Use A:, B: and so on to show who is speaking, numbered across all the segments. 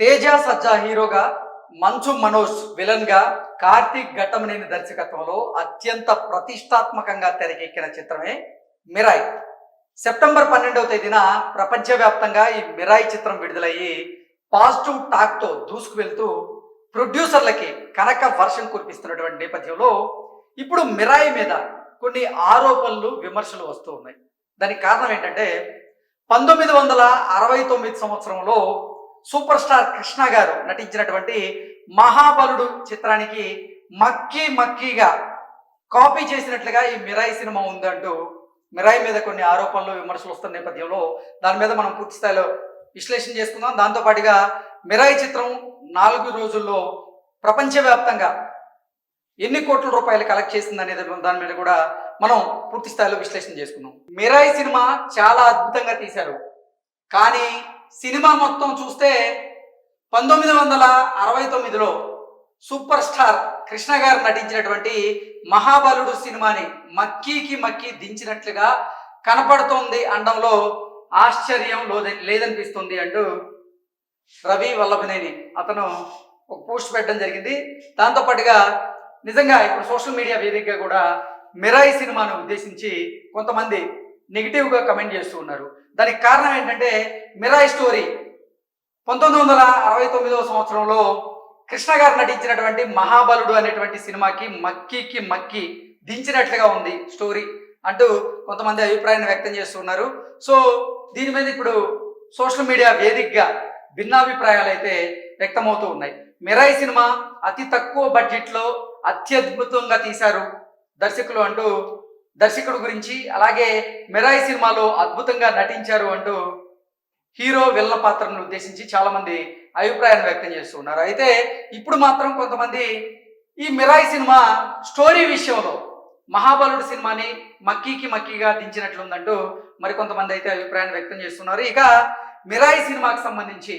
A: తేజ సజ్జా హీరోగా మంచు మనోజ్ విలన్గా కార్తీక్ ఘట్టమనేని దర్శకత్వంలో అత్యంత ప్రతిష్టాత్మకంగా తెరకెక్కిన చిత్రమే మిరాయ్. సెప్టెంబర్ పన్నెండవ తేదీన ప్రపంచవ్యాప్తంగా ఈ మిరాయ్ చిత్రం విడుదలయ్యి పాజిటివ్ టాక్తో దూసుకు వెళ్తూ ప్రొడ్యూసర్లకి కనక వర్షం కురిపిస్తున్నటువంటి నేపథ్యంలో ఇప్పుడు మిరాయి మీద కొన్ని ఆరోపణలు విమర్శలు వస్తూ ఉన్నాయి. దానికి కారణం ఏంటంటే పంతొమ్మిది వందల అరవై తొమ్మిది సంవత్సరంలో సూపర్ స్టార్ కృష్ణ గారు నటించినటువంటి మహాబలుడు చిత్రానికి మక్కీ మక్కీగా కాపీ చేసినట్లుగా ఈ మిరాయి సినిమా ఉందంటూ మిరాయి మీద కొన్ని ఆరోపణలు విమర్శలు వస్తున్న నేపథ్యంలో దాని మీద మనం పూర్తి స్థాయిలో విశ్లేషణ చేసుకుందాం. దాంతోపాటుగా మిరాయి చిత్రం నాలుగు రోజుల్లో ప్రపంచవ్యాప్తంగా ఎన్ని కోట్ల రూపాయలు కలెక్ట్ చేసింది అనేది దాని మీద కూడా మనం పూర్తి స్థాయిలో విశ్లేషణ చేసుకున్నాం మిరాయి సినిమా చాలా అద్భుతంగా తీశారు. కానీ సినిమా మొత్తం చూస్తే పంతొమ్మిది వందల అరవై తొమ్మిదిలో సూపర్ స్టార్ కృష్ణ గారు నటించినటువంటి మహాబలుడు సినిమాని మక్కీకి మక్కీ దించినట్లుగా కనపడుతోంది అనడంలో ఆశ్చర్యం లోద- లేదనిపిస్తుంది అంటూ రవి వల్లభనేని అతను ఒక పోస్ట్ పెట్టడం జరిగింది. దాంతో పాటుగా నిజంగా ఇప్పుడు సోషల్ మీడియా వేదికగా కూడా మిరాయి సినిమాను ఉద్దేశించి కొంతమంది నెగిటివ్గా కమెంట్ చేస్తూ ఉన్నారు. దానికి కారణం ఏంటంటే మిరాయి స్టోరీ. పంతొమ్మిది వందల అరవై తొమ్మిదవ సంవత్సరంలో కృష్ణ గారు నటించినటువంటి మహాబలుడు అనేటువంటి సినిమాకి మక్కీకి మక్కి దించినట్లుగా ఉంది స్టోరీ అంటూ కొంతమంది అభిప్రాయాన్ని వ్యక్తం చేస్తున్నారు సో దీని మీద ఇప్పుడు సోషల్ మీడియా వేదికగా భిన్నాభిప్రాయాలు అయితే వ్యక్తమవుతూ ఉన్నాయి. మిరాయి సినిమా అతి తక్కువ బడ్జెట్లో అత్యద్భుతంగా తీశారు దర్శకులు అంటూ దర్శకుడు గురించి అలాగే మిరాయి సినిమాలో అద్భుతంగా నటించారు అంటూ హీరో విల్ల పాత్రను ఉద్దేశించి చాలామంది అభిప్రాయాన్ని వ్యక్తం చేస్తున్నారు అయితే ఇప్పుడు మాత్రం కొంతమంది ఈ మిరాయి సినిమా స్టోరీ విషయంలో మహాబలుడు సినిమాని మక్కీకి మక్కీగా దించినట్లుందంటూ మరి కొంతమంది అయితే అభిప్రాయాన్ని వ్యక్తం చేస్తున్నారు. ఇక మిరాయి సినిమాకి సంబంధించి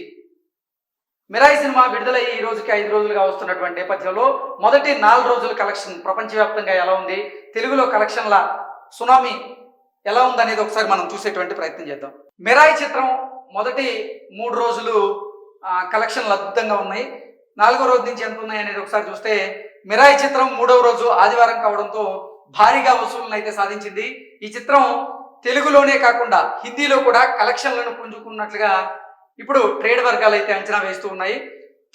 A: మిరాయి సినిమా విడుదలయ్యి ఈ రోజుకి ఐదు రోజులుగా వస్తున్నటువంటి నేపథ్యంలో మొదటి నాలుగు రోజుల కలెక్షన్ ప్రపంచవ్యాప్తంగా ఎలా ఉంది? తెలుగులో కలెక్షన్ల సునామీ ఎలా ఉందనేది ఒకసారి మనం చూసేటువంటి ప్రయత్నం చేద్దాం. మిరాయి చిత్రం మొదటి మూడు రోజులు కలెక్షన్లు అద్భుతంగా ఉన్నాయి. నాలుగో రోజు నుంచి ఎంత ఉన్నాయి అనేది ఒకసారి చూస్తే మిరాయి చిత్రం మూడవ రోజు ఆదివారం కావడంతో భారీగా వసూళ్ళను అయితే సాధించింది. ఈ చిత్రం తెలుగులోనే కాకుండా హిందీలో కూడా కలెక్షన్లను పుంజుకున్నట్లుగా ఇప్పుడు ట్రేడ్ వర్గాలు అయితే అంచనా వేస్తూ ఉన్నాయి.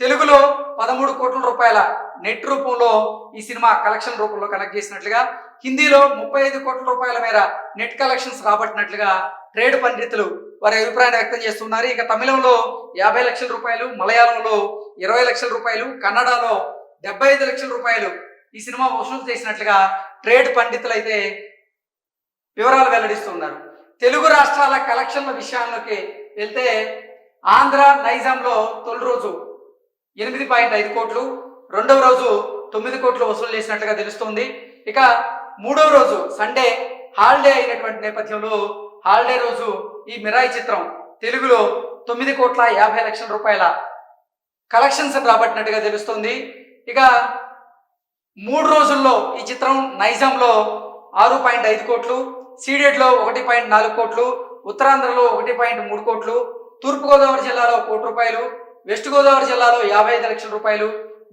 A: తెలుగులో పదమూడు కోట్ల రూపాయల నెట్ రూపంలో ఈ సినిమా కలెక్షన్ రూపంలో కనెక్ట్ చేసినట్లుగా హిందీలో ముప్పై ఐదు కోట్ల రూపాయల మేర నెట్ కలెక్షన్స్ రాబట్టినట్లుగా ట్రేడ్ పండితులు వారి అభిప్రాయాన్ని వ్యక్తం చేస్తున్నారు. ఇక తమిళంలో యాభై లక్షల రూపాయలు మలయాళంలో ఇరవై లక్షల రూపాయలు కన్నడలో డెబ్బై ఐదు లక్షల రూపాయలు ఈ సినిమా వసూలు చేసినట్లుగా ట్రేడ్ పండితులు అయితే వివరాలు వెల్లడిస్తున్నారు. తెలుగు రాష్ట్రాల కలెక్షన్ల విషయాల్లోకి వెళ్తే ఆంధ్ర నైజాంలో తొలి రోజు ఎనిమిది పాయింట్ ఐదు కోట్లు రెండవ రోజు తొమ్మిది కోట్లు వసూలు చేసినట్లుగా తెలుస్తోంది. ఇక మూడవ రోజు సండే హాలిడే అయినటువంటి నేపథ్యంలో హాలిడే రోజు ఈ మిరాయి చిత్రం తెలుగులో తొమ్మిది కోట్ల యాభై లక్షల రూపాయల కలెక్షన్స్ రాబట్టినట్టుగా తెలుస్తుంది. ఇక మూడు రోజుల్లో ఈ చిత్రం నైజాంలో ఆరు పాయింట్ ఐదు కోట్లు సీడెడ్లో ఒకటి పాయింట్ నాలుగు కోట్లు ఉత్తరాంధ్రలో ఒకటి పాయింట్ మూడు కోట్లు తూర్పుగోదావరి జిల్లాలో కోటి రూపాయలు వెస్ట్ గోదావరి జిల్లాలో యాభై ఐదు లక్షల రూపాయలు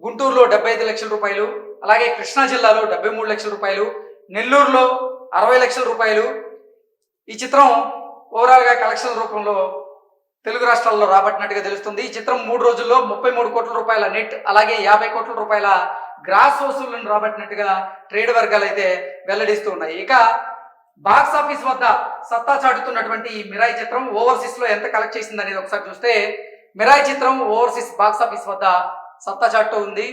A: గుంటూరులో డెబ్బై ఐదు లక్షల రూపాయలు అలాగే కృష్ణా జిల్లాలో డెబ్బై మూడు లక్షల రూపాయలు నెల్లూరులో అరవై లక్షల రూపాయలు. ఈ చిత్రం ఓవరాల్గా కలెక్షన్ రూపంలో తెలుగు రాష్ట్రాల్లో రాబట్టినట్టుగా తెలుస్తుంది. ఈ చిత్రం మూడు రోజుల్లో ముప్పై మూడు కోట్ల రూపాయల నెట్ అలాగే యాభై కోట్ల రూపాయల గ్రాస్ వసూళ్ళను రాబట్టినట్టుగా ట్రేడ్ వర్గాలు అయితే వెల్లడిస్తూ ఉన్నాయి. ఇక బాక్స్ ఆఫీస్ వద్ద సత్తా చాటుతున్నటువంటి ఈ మిరాయి చిత్రం ఓవర్సీస్లో ఎంత కలెక్ట్ చేసింది అనేది ఒకసారి చూస్తే మిరాయి చిత్రం ఓవర్సీస్ బాక్స్ ఆఫీస్ వద్ద సత్తా చాటుతూ ఉంది.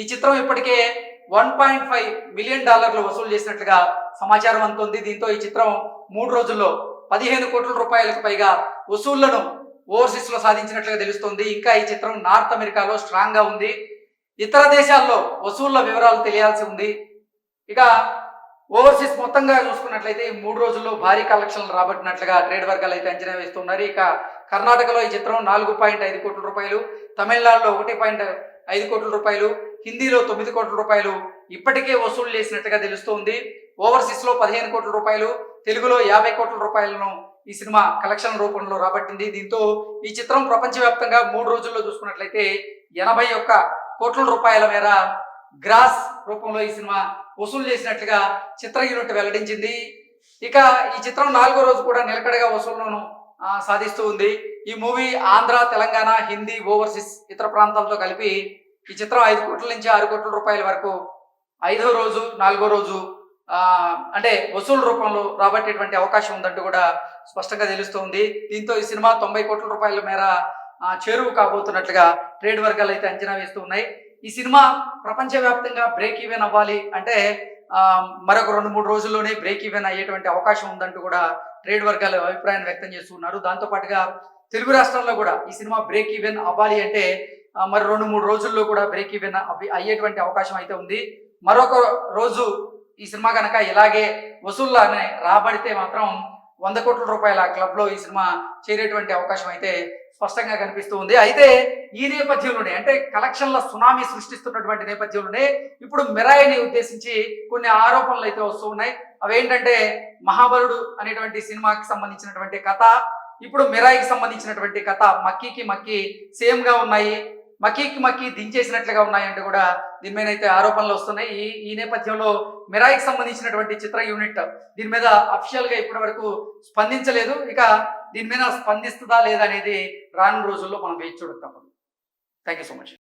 A: ఈ చిత్రం ఇప్పటికే వన్ పాయింట్ ఫైవ్ మిలియన్ డాలర్లు వసూలు చేసినట్లుగా సమాచారం అందుతుంది. దీంతో ఈ చిత్రం మూడు రోజుల్లో పదిహేను కోట్ల రూపాయలకు పైగా వసూళ్ళను ఓవర్సీస్లో సాధించినట్లుగా తెలుస్తోంది. ఇంకా ఈ చిత్రం నార్త్ అమెరికాలో స్ట్రాంగ్గా ఉంది. ఇతర దేశాల్లో వసూళ్ళ వివరాలు తెలియాల్సి ఉంది. ఇక ఓవర్సీస్ మొత్తంగా చూసుకున్నట్లయితే ఈ మూడు రోజుల్లో భారీ కలెక్షన్లు రాబట్టినట్లుగా ట్రేడ్ వర్గాలు అయితే అంచనా వేస్తున్నారు. ఇక కర్ణాటకలో ఈ చిత్రం నాలుగు పాయింట్ ఐదు కోట్ల రూపాయలు తమిళనాడులో ఒకటి పాయింట్ ఐదు కోట్ల రూపాయలు హిందీలో తొమ్మిది కోట్ల రూపాయలు ఇప్పటికే వసూలు చేసినట్టుగా తెలుస్తోంది. ఓవర్సీస్లో పదిహేను కోట్ల రూపాయలు తెలుగులో యాభై కోట్ల రూపాయలను ఈ సినిమా కలెక్షన్ రూపంలో రాబట్టింది. దీంతో ఈ చిత్రం ప్రపంచవ్యాప్తంగా మూడు రోజుల్లో చూసుకున్నట్లయితే ఎనభై ఒక్క కోట్ల రూపాయల మేర గ్రాస్ రూపంలో ఈ సినిమా వసూలు చేసినట్లుగా చిత్ర యూనిట్ వెల్లడించింది. ఇక ఈ చిత్రం నాలుగో రోజు కూడా నిలకడగా వసూళ్ళను సాధిస్తూ ఉంది. ఈ మూవీ ఆంధ్ర తెలంగాణ హిందీ ఓవర్సీస్ ఇతర ప్రాంతాలతో కలిపి ఈ చిత్రం ఐదు కోట్ల నుంచి ఆరు కోట్ల రూపాయల వరకు ఐదో రోజు నాలుగో రోజు అంటే వసూలు రూపంలో రాబట్టేటువంటి అవకాశం ఉందంటూ కూడా స్పష్టంగా తెలుస్తుంది. దీంతో ఈ సినిమా తొంభై కోట్ల రూపాయల మేర చేరువు కాబోతున్నట్లుగా ట్రేడ్ వర్గాలు అయితే అంచనా వేస్తూ ఉన్నాయి. ఈ సినిమా ప్రపంచవ్యాప్తంగా బ్రేక్ ఈవెన్ అవ్వాలి అంటే మరొక రెండు మూడు రోజుల్లోనే బ్రేక్ ఈవెన్ అయ్యేటువంటి అవకాశం ఉందంటూ కూడా ట్రేడ్ వర్గాలు అభిప్రాయం వ్యక్తం చేస్తున్నారు దాంతో పాటుగా తెలుగు రాష్ట్రాల్లో కూడా ఈ సినిమా బ్రేక్ ఈవెన్ అవ్వాలి అంటే మరి రెండు మూడు రోజుల్లో కూడా బ్రేక్ ఈవెన్ అయ్యేటువంటి అవకాశం అయితే ఉంది. మరొక రోజు ఈ సినిమా కనుక ఇలాగే వసూల్లానే రాబడితే మాత్రం వంద కోట్ల రూపాయల క్లబ్లో ఈ సినిమా చేరేటువంటి అవకాశం అయితే స్పష్టంగా కనిపిస్తూ ఉంది. అయితే ఈ నేపథ్యంలోనే అంటే కలెక్షన్ల సునామీ సృష్టిస్తున్నటువంటి నేపథ్యంలోనే ఇప్పుడు మిరాయిని ఉద్దేశించి కొన్ని ఆరోపణలు అయితే వస్తూ ఉన్నాయి. అవేంటంటే మహాబలుడు అనేటువంటి సినిమాకి సంబంధించినటువంటి కథ ఇప్పుడు మిరాయికి సంబంధించినటువంటి కథ మక్కీకి మక్కి సేమ్గా ఉన్నాయి. మక్కీకి మక్కి దించేసినట్లుగా ఉన్నాయంటే కూడా దీని మీద అయితే ఆరోపణలు వస్తున్నాయి. ఈ ఈ నేపథ్యంలో మిరాయికి సంబంధించినటువంటి చిత్ర యూనిట్ దీని మీద అఫిషియల్గా ఇప్పటి వరకు స్పందించలేదు. ఇక దీని మీద స్పందిస్తుందా లేదా అనేది రానున్న రోజుల్లో మనం వేచి చూడక తప్పదు. Thank you so much